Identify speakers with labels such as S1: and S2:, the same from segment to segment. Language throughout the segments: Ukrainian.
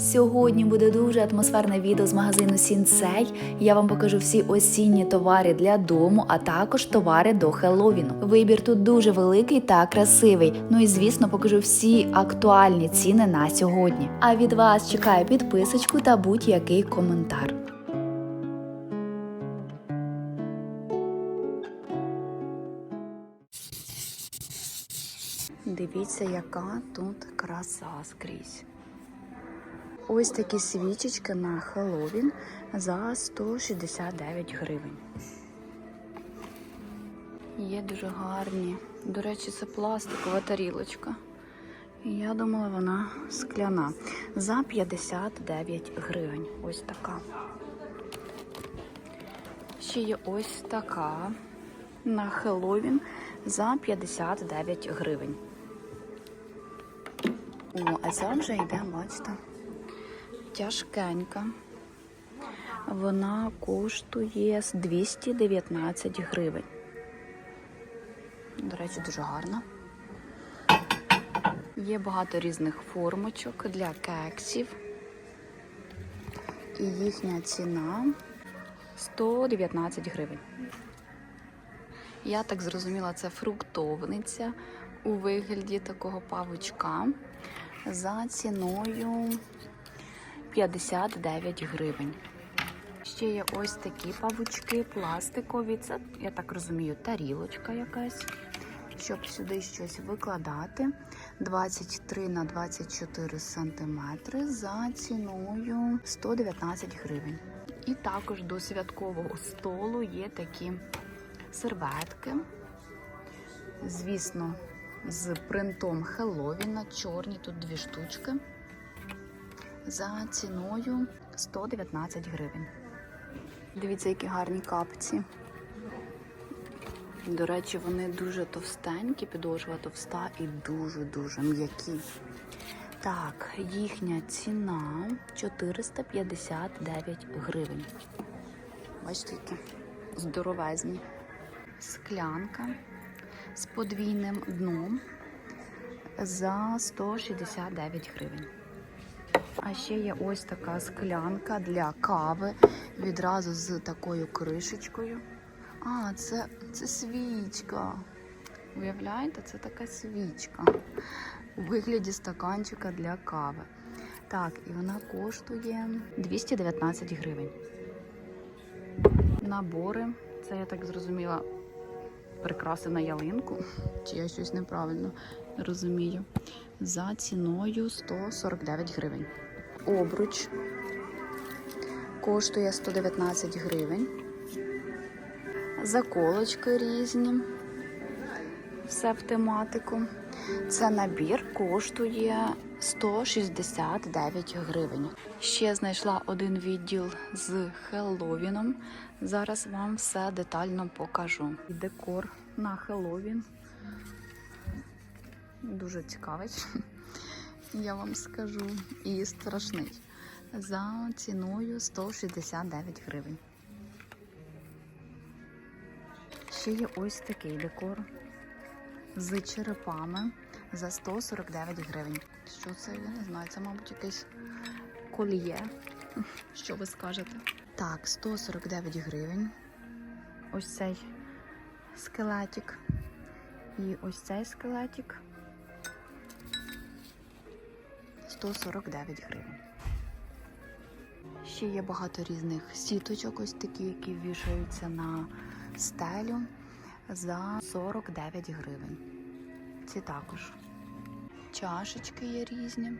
S1: Сьогодні буде дуже атмосферне відео з магазину Сінсей. Я вам покажу всі осінні товари для дому, а також товари до Хеллоуіну. Вибір тут дуже великий та красивий. Ну і звісно, покажу всі актуальні ціни на сьогодні. А від вас чекаю підписочку та будь-який коментар. Дивіться, яка тут краса скрізь. Ось такі свічечки на Хеллоуін за 169 гривень. Є дуже гарні. До речі, це пластикова тарілочка. Я думала, вона скляна. За 59 гривень. Ось така. Ще є ось така на Хеллоуін за 59 гривень. О, а це вже йде, бачите, тяжкенька. Вона коштує 219 гривень. До речі, дуже гарна. Є багато різних формочок для кексів. І їхня ціна 119 гривень. Я так зрозуміла, це фруктовниця у вигляді такого павучка за ціною 59 гривень. Ще є ось такі павучки пластикові. Це, я так розумію, тарілочка якась, щоб сюди щось викладати. 23 на 24 сантиметри за ціною 119 гривень. І також до святкового столу є такі серветки. Звісно, з принтом Хеллоуіна, чорні, тут дві штучки. За ціною 119 гривень. Дивіться, які гарні капці. До речі, вони дуже товстенькі, підошва товста і дуже-дуже м'які. Так, їхня ціна 459 гривень. Бачите, які здоровезні. Склянка з подвійним дном за 169 гривень. А ще є ось така склянка для кави відразу з такою кришечкою. А, це, це свічка. Уявляєте, це така свічка у вигляді стаканчика для кави. Так, і вона коштує 219 гривень. Набори, це я так зрозуміла, прикраси на ялинку. Чи я щось неправильно розумію. За ціною 149 гривень. Обруч коштує 119 гривень. Заколочки різні. Все в тематику. Це набір коштує 169 гривень. Ще знайшла один відділ з Хеллоуіном. Зараз вам все детально покажу. Декор на Хеллоуін. Дуже цікавий, я вам скажу. І страшний. За ціною 169 гривень. Ще є ось такий декор з черепами за 149 гривень. Що це? Я не знаю. Це, мабуть, якесь коліє. Що ви скажете? Так, 149 гривень. Ось цей скелетик. І ось цей скелетик. 149 гривень. Ще є багато різних сіточок, ось такі, які вішаються на стелю за 49 гривень. Ці також. Чашечки є різні.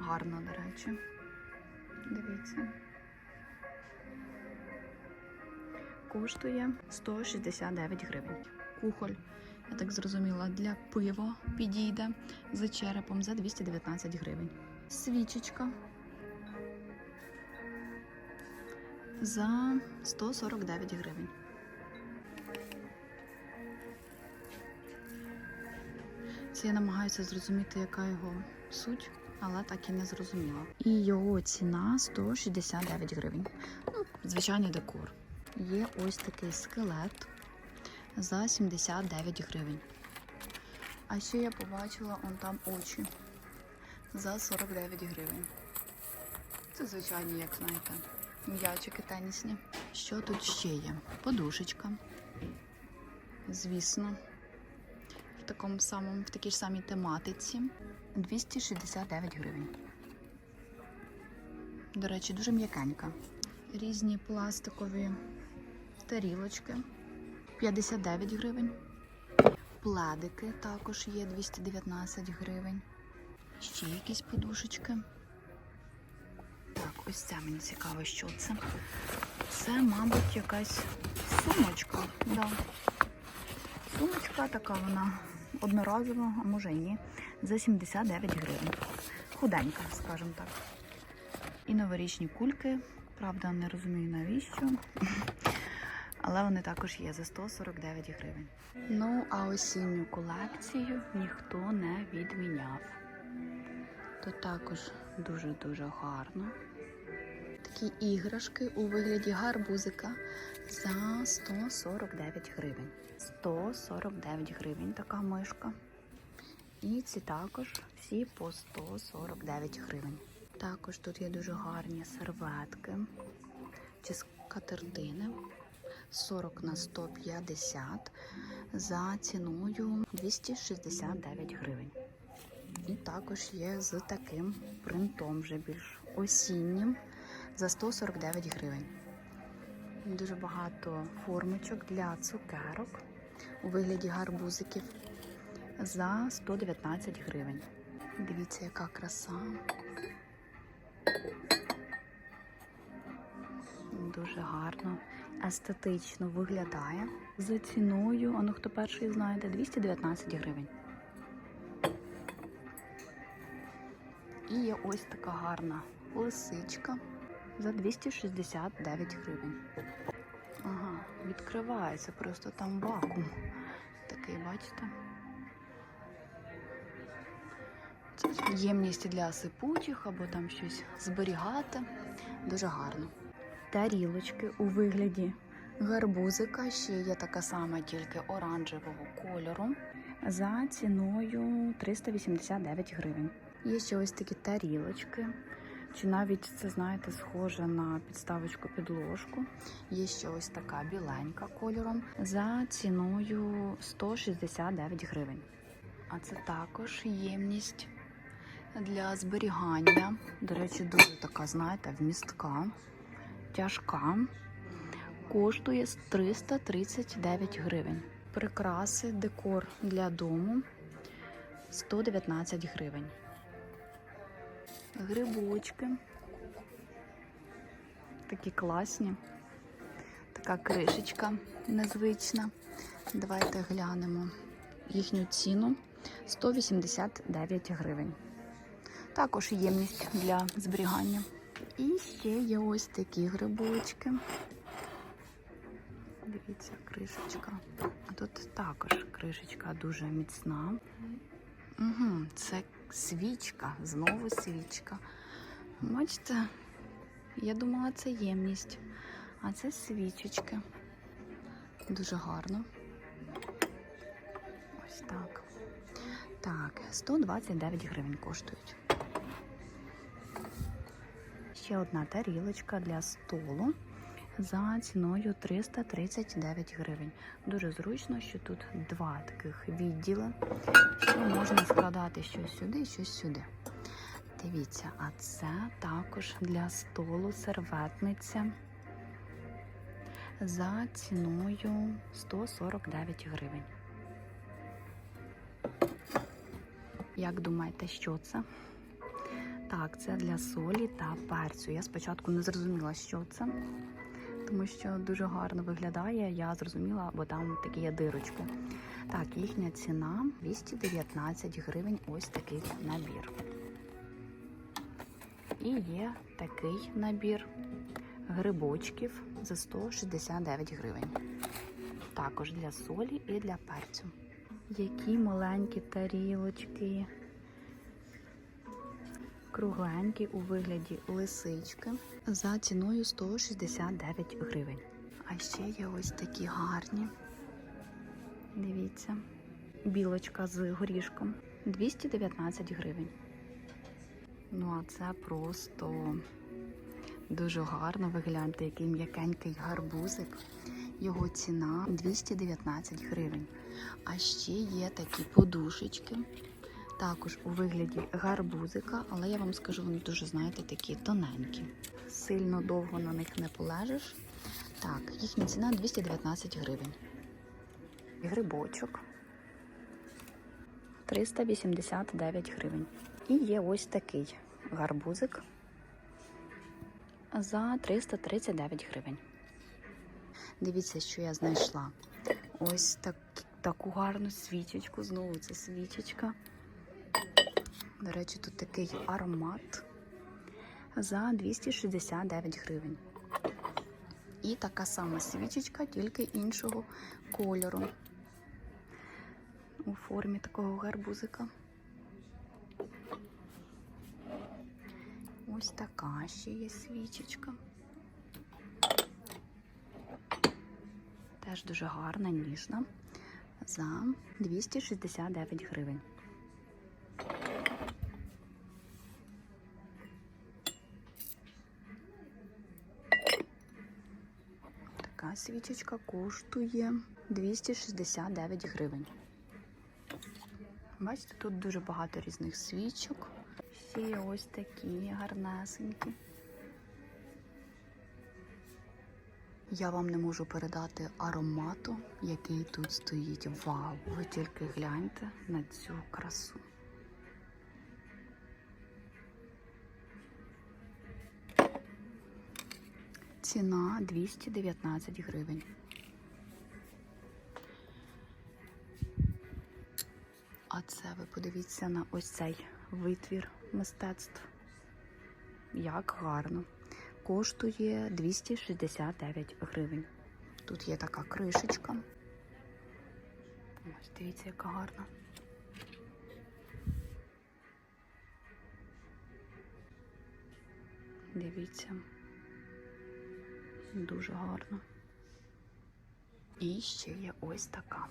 S1: Гарно, до речі. Дивіться. Коштує 169 гривень. Кухоль, я так зрозуміла, для пива підійде за черепом за 219 гривень. Свічечка за 149 гривень. Це я намагаюся зрозуміти, яка його суть, але так і не зрозуміла. І його ціна 169 гривень. Ну, звичайний декор. Є ось такий скелет за 79 гривень. А ще я побачила он там очі. за 49 гривень. Це звичайні, як знаєте, м'ячики тенісні. Що тут ще є? Подушечка. Звісно, в такому самому, в такій ж самій тематиці. 269 гривень. До речі, дуже м'якенька. Різні пластикові тарілочки 59 гривень. Пледики також є 219 гривень. Ще якісь подушечки. Так, ось це мені цікаво, що це. Це, мабуть, якась сумочка. Да. Сумочка така вона одноразова, а може ні, за 79 гривень. Худенька, скажімо так. І новорічні кульки. Правда, не розумію навіщо. Але вони також є за 149 гривень. Ну, а осінню колекцію ніхто не відміняв. Тут також дуже-дуже гарно. Такі іграшки у вигляді гарбузика за 149 гривень. 149 гривень така мишка. І ці також всі по 149 гривень. Також тут є дуже гарні серветки чи скатертини 40 на 150 за ціною 269 гривень. І також є з таким принтом вже більш осіннім за 149 гривень. Дуже багато формочок для цукерок у вигляді гарбузиків за 119 гривень. Дивіться, яка краса. Дуже гарно, естетично виглядає. За ціною, а ну хто перший знайде, 219 гривень. І є ось така гарна лисичка за 269 гривень. Ага, відкривається, просто там вакуум. Такий, бачите? Це ємність для сипучих або там щось зберігати. Дуже гарно. Тарілочки у вигляді гарбузика. Ще є така сама, тільки оранжевого кольору. За ціною 389 гривень. Є ще ось такі тарілочки. Чи навіть це, знаєте, схоже на підставочку підложку. Є ще ось така біленька кольором за ціною 169 гривень. А це також ємність для зберігання. До речі, дуже така, знаєте, вмістка, тяжка. Коштує 339 гривень. Прикраси, декор для дому 119 гривень. Грибочки. Такі класні. Така кришечка незвична. Давайте глянемо їхню ціну 189 гривень. Також ємність для зберігання. І ще є ось такі грибочки. Дивіться, кришечка. Тут також кришечка дуже міцна. Угу, Це свічка, знову свічка. Бачите, я думала, це ємність, а це свічечки. Дуже гарно. Ось так. Так, 129 гривень коштують. Ще одна тарілочка для столу за ціною 339 гривень. Дуже зручно, що тут два таких відділи, що можна складати щось сюди, і щось сюди. Дивіться, а це також для столу серветниця за ціною 149 гривень. Як думаєте, що це? Так, це для солі та перцю. Я спочатку не зрозуміла, що це, тому що дуже гарно виглядає. Я зрозуміла, бо там такі є дирочки. Так, їхня ціна 219 гривень. Ось такий набір. І є такий набір грибочків за 169 гривень. Також для солі і для перцю. Які маленькі тарілочки. Кругленькі у вигляді лисички за ціною 169 гривень. А ще є ось такі гарні. Дивіться, білочка з горішком 219 гривень. Ну, а це просто дуже гарно. Ви гляньте, який м'якенький гарбузик. Його ціна 219 гривень. А ще є такі подушечки, також у вигляді гарбузика, але я вам скажу, вони дуже, знаєте, такі тоненькі. Сильно довго на них не полежиш. Так, їхня ціна 219 гривень. Грибочок 389 гривень. І є ось такий гарбузик за 339 гривень. Дивіться, що я знайшла. Ось так, таку гарну свічечку. Знову це свічечка. До речі, тут такий аромат за 269 гривень. І така сама свічечка, тільки іншого кольору. У формі такого гарбузика. Ось така ще є свічечка. Теж дуже гарна, ніжна. За 269 гривень. Така свічечка коштує 269 гривень. Бачите, тут дуже багато різних свічок. Ще ось такі гарнесенькі. Я вам не можу передати аромату, який тут стоїть. Вау! Ви тільки гляньте на цю красу. Ціна 219 гривень. А це ви подивіться на ось цей витвір мистецтв. Як гарно. Коштує 269 гривень. Тут є така кришечка. Ось дивіться, яка гарна. Дивіться. Дуже гарно. І ще є ось така.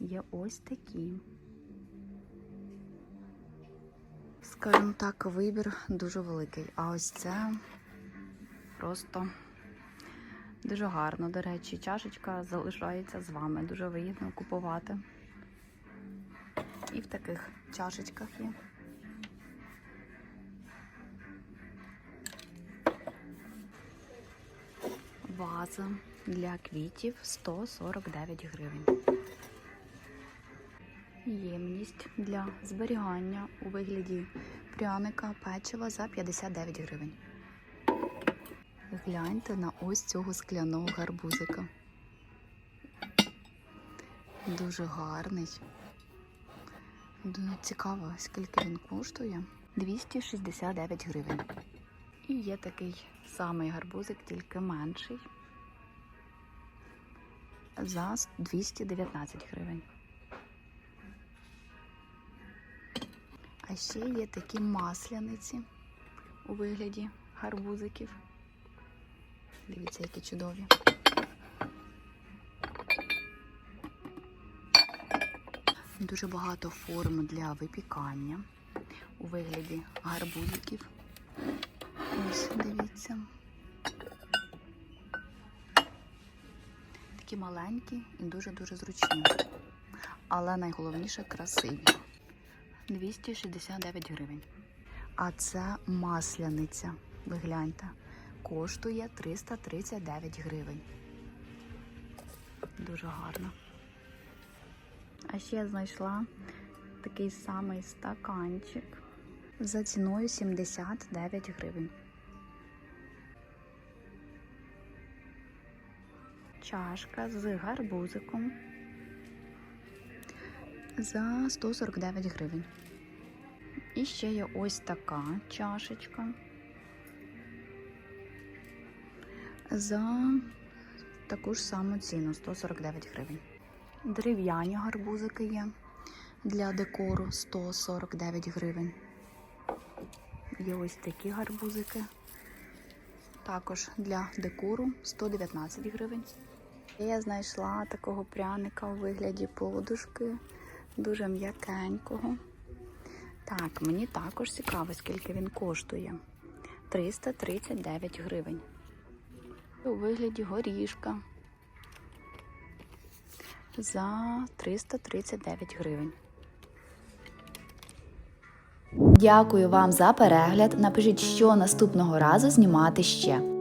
S1: Є ось такі. Скажімо так, вибір дуже великий. А ось це просто дуже гарно. До речі, чашечка залишається з вами. Дуже вигідно купувати. І в таких чашечках є. Ваза для квітів 149 гривень. Ємність для зберігання у вигляді пряника печива за 59 гривень. Гляньте на ось цього скляного гарбузика. Дуже гарний. Дуже Цікаво, скільки він коштує. 269 гривень. І є такий самий гарбузик, тільки менший. За 219 гривень. А ще є такі масляниці у вигляді гарбузиків. Дивіться, які чудові. Дуже багато форм для випікання у вигляді гарбузиків. Ось, дивіться. Такі маленькі і дуже-дуже зручні. Але найголовніше красиві. 269 гривень. А це масляниця. Ви гляньте. Коштує 339 гривень. Дуже гарно. А ще я знайшла такий самий стаканчик за ціною 79 гривень. Чашка з гарбузиком за 149 гривень. І ще є ось така чашечка за таку ж саму ціну 149 гривень. Дерев'яні гарбузики є для декору 149 гривень. Є ось такі гарбузики. Також для декору 119 гривень. Я знайшла такого пряника у вигляді подушки, дуже м'якенького. Так, мені також цікаво, скільки він коштує. 339 гривень. У вигляді горішка за 339 гривень.
S2: Дякую вам за перегляд. Напишіть, що наступного разу знімати ще.